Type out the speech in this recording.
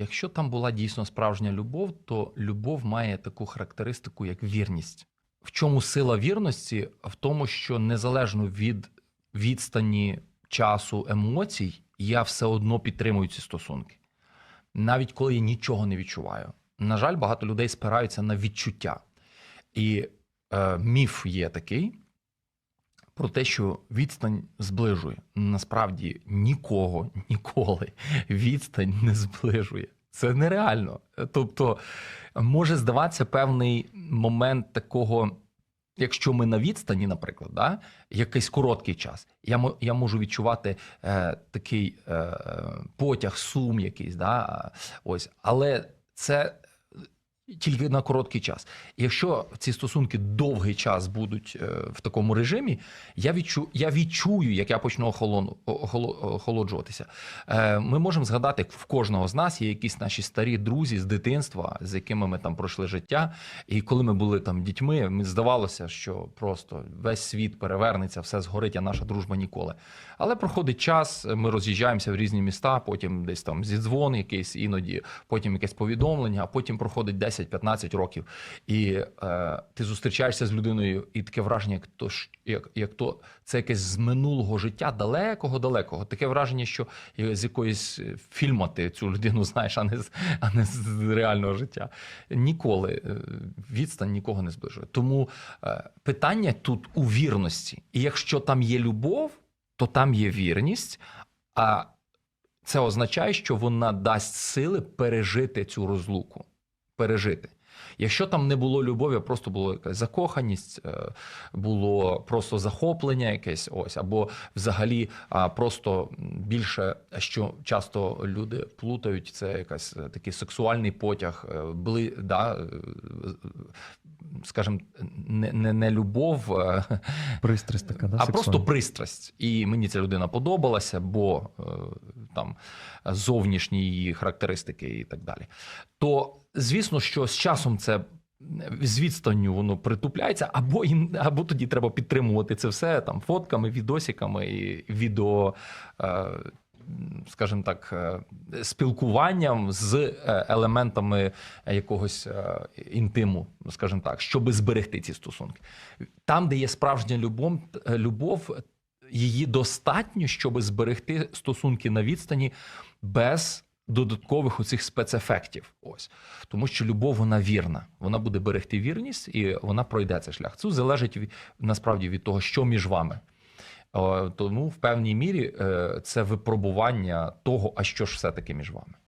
Якщо там була дійсно справжня любов, то любов має таку характеристику, як вірність. В чому сила вірності? В тому, що незалежно від відстані часу, емоцій, я все одно підтримую ці стосунки. Навіть коли я нічого не відчуваю. На жаль, багато людей спираються на відчуття. І е, міф є такий про те, що відстань зближує. Насправді нікого ніколи відстань не зближує. Це нереально. Тобто, може здаватися певний момент такого. Якщо ми на відстані, наприклад, да, якийсь короткий час, я я можу відчувати е, такий е, потяг, сум якийсь, да, ось, але це тільки на короткий час. Якщо ці стосунки довгий час будуть е, в такому режимі, я відчу, я відчую, як я почну охолону, охолоджуватися. Е, Ми можемо згадати, в кожного з нас є якісь наші старі друзі з дитинства, з якими ми там пройшли життя. І коли ми були там дітьми, ми здавалося, що просто весь світ перевернеться, все згорить, а наша дружба ніколи. Але проходить час, ми роз'їжджаємося в різні міста, потім десь там зідзвон якийсь іноді, потім якесь повідомлення, а потім проходить 10-15 років, і е, ти зустрічаєшся з людиною, і таке враження, як то як, як то це якесь з минулого життя, далекого, далекого. Таке враження, що з якоїсь е, фільму ти цю людину знаєш, а не з а не з реального життя. Ніколи е, відстань нікого не зближує. Тому е, питання тут у вірності. І якщо там є любов, то там є вірність. А це означає, що вона дасть сили пережити цю розлуку. Пережити. Якщо там не було любові, просто було якась закоханість, е, було просто захоплення якесь, ось, або взагалі просто більше, що часто люди плутають, це якась е, такий сексуальний потяг, е, бли, да, скажімо, не, не, не любов, е, Пристрасть така, да, а просто пристрасть. І мені ця людина подобалася, бо е, там зовнішні її характеристики і так далі. То звісно, що з часом це. З відстанню воно притупляється, або і- або тоді треба підтримувати це все там фотками, відосиками і відео, е, скажімо так, е, спілкуванням з е, елементами якогось е, інтиму, скажімо так, щоб зберегти ці стосунки. Там, де є справжня любов, любов, її достатньо, щоб зберегти стосунки на відстані без додаткових оцих спецефектів. Ось тому, що любов вона вірна, вона буде берегти вірність і вона пройде цей шлях. Це залежить насправді від того, що між вами. О, Тому в певній мірі е, це випробування того, а що ж все таки між вами.